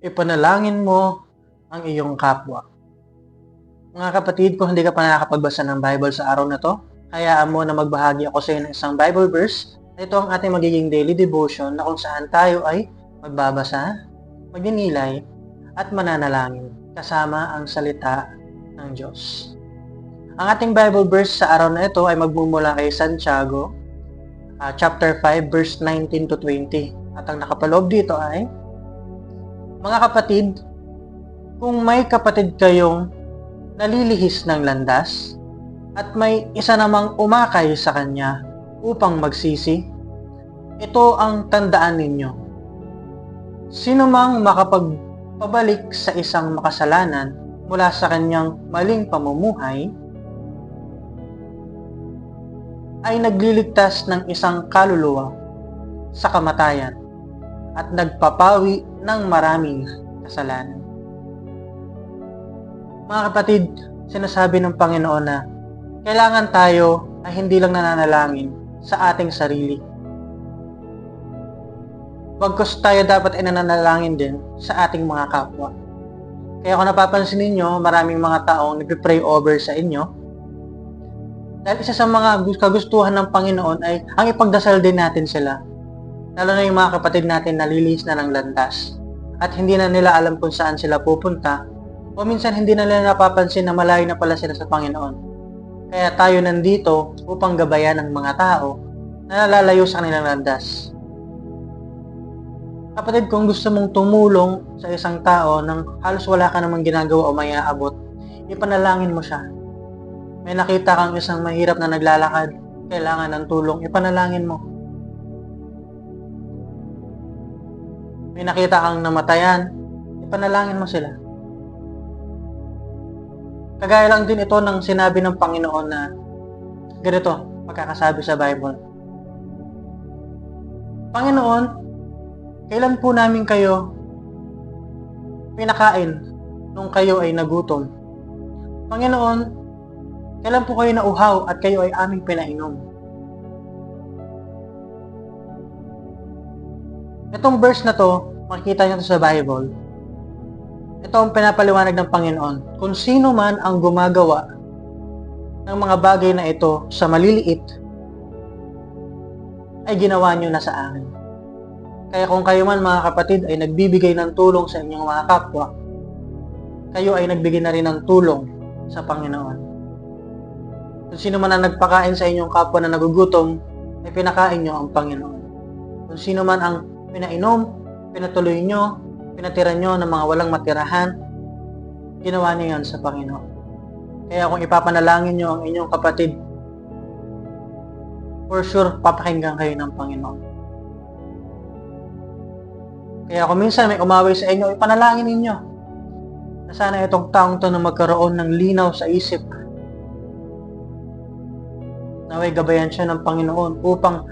ipanalangin mo ang iyong kapwa. Mga kapatid, kung hindi ka pa nakakapagbasa ng Bible sa araw na to, hayaan mo na magbahagi ako sa iyo ng isang Bible verse. Ito ang ating magiging daily devotion na kung saan tayo ay magbabasa, magninilay, at mananalangin kasama ang salita ng Diyos. Ang ating Bible verse sa araw na ito ay magmumula kay Santiago, uh, chapter 5, verse 19 to 20. At ang nakapaloob dito ay, Mga kapatid, kung may kapatid kayong nalilihis ng landas at may isa namang umakay sa kanya upang magsisi, ito ang tandaan ninyo. Sino mang makapagpabalik sa isang makasalanan mula sa kanyang maling pamumuhay, ay nagliligtas ng isang kaluluwa sa kamatayan at nagpapawi ng maraming kasalanan. Mga kapatid, sinasabi ng Panginoon na kailangan tayo ay hindi lang nananalangin sa ating sarili. Bagkus tayo dapat ay nananalangin din sa ating mga kapwa. Kaya kung napapansin ninyo, maraming mga taong nagpipray over sa inyo. Dahil isa sa mga kagustuhan ng Panginoon ay ang ipagdasal din natin sila. Lalo na yung mga kapatid natin na lilis na ng landas. At hindi na nila alam kung saan sila pupunta. O minsan hindi na nila napapansin na malayo na pala sila sa Panginoon. Kaya tayo nandito upang gabayan ang mga tao na nalalayo sa kanilang landas. Kapatid, kung gusto mong tumulong sa isang tao nang halos wala ka namang ginagawa o may aabot, ipanalangin mo siya. May nakita kang isang mahirap na naglalakad, kailangan ng tulong, ipanalangin mo. May nakita kang namatayan, ipanalangin mo sila. Kagaya lang din ito ng sinabi ng Panginoon na ganito, pagkakasabi sa Bible. Panginoon, kailan po namin kayo pinakain nung kayo ay nagutom? Panginoon, kailan po kayo nauhaw at kayo ay aming pinainom? Itong verse na to, makikita nyo sa Bible. Ito ang pinapaliwanag ng Panginoon. Kung sino man ang gumagawa ng mga bagay na ito sa maliliit, ay ginawa nyo na sa akin. Kaya kung kayo man mga kapatid ay nagbibigay ng tulong sa inyong mga kapwa, kayo ay nagbigay na rin ng tulong sa Panginoon. Kung sino man ang nagpakain sa inyong kapwa na nagugutom, ay pinakain nyo ang Panginoon. Kung sino man ang pinainom, pinatuloy nyo, pinatira nyo ng mga walang matirahan, ginawa niyo yan sa Panginoon. Kaya kung ipapanalangin nyo ang inyong kapatid, for sure, papakinggan kayo ng Panginoon. Kaya kung minsan may umaway sa inyo, ipanalangin ninyo na sana itong taong to na magkaroon ng linaw sa isip. Naway gabayan siya ng Panginoon upang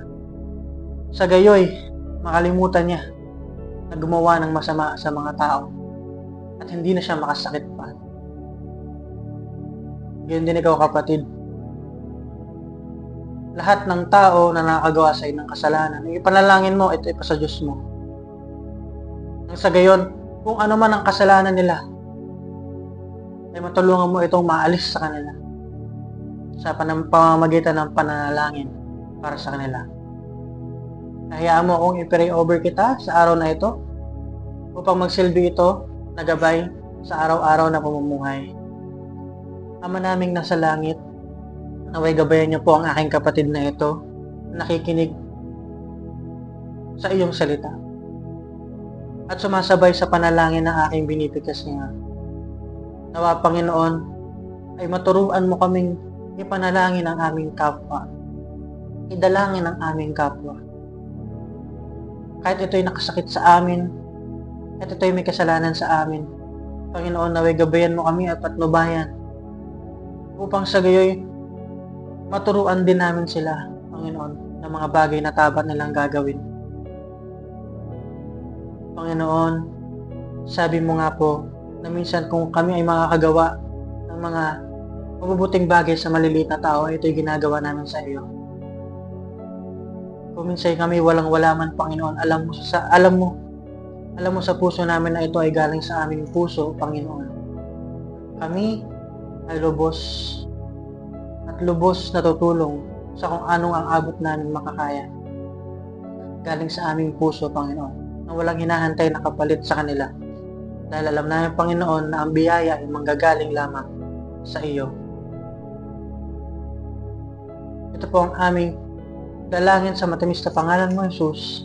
sa gayoy makalimutan niya na gumawa ng masama sa mga tao at hindi na siya makasakit pa. Ganyan din ikaw kapatid. Lahat ng tao na nakagawa sa ng kasalanan, ipanalangin mo, ito ipa sa Diyos mo. Nang sa gayon, kung ano man ang kasalanan nila, ay matulungan mo itong maalis sa kanila sa pamamagitan ng pananalangin para sa kanila. Hayaan mo akong i-pray over kita sa araw na ito upang magsilbi ito na gabay sa araw-araw na pamumuhay. Ama naming nasa langit, naway gabayan niyo po ang aking kapatid na ito nakikinig sa iyong salita at sumasabay sa panalangin ng aking binipigas niya. Nawa Panginoon, ay maturuan mo kaming ipanalangin ang aming kapwa. Idalangin ang aming kapwa. Kahit ito'y nakasakit sa amin, kahit ito'y may kasalanan sa amin, Panginoon, naway gabayan mo kami at patnubayan upang sa gayoy maturuan din namin sila, Panginoon, ng mga bagay na tapat nilang gagawin. Panginoon, sabi mo nga po na minsan kung kami ay makakagawa ng mga mabubuting bagay sa maliliit na tao, ito'y ginagawa namin sa iyo. Kung minsan kami walang wala man, Panginoon, alam mo, sa, alam mo Alam mo sa puso namin na ito ay galing sa aming puso, Panginoon. Kami ay lubos at lubos na tutulong sa kung anong ang abot namin makakaya. Galing sa aming puso, Panginoon, na walang hinahantay na kapalit sa kanila. Dahil alam namin, Panginoon, na ang biyaya ay manggagaling lamang sa iyo. Ito po ang aming dalangin sa matamis na pangalan mo, Jesus.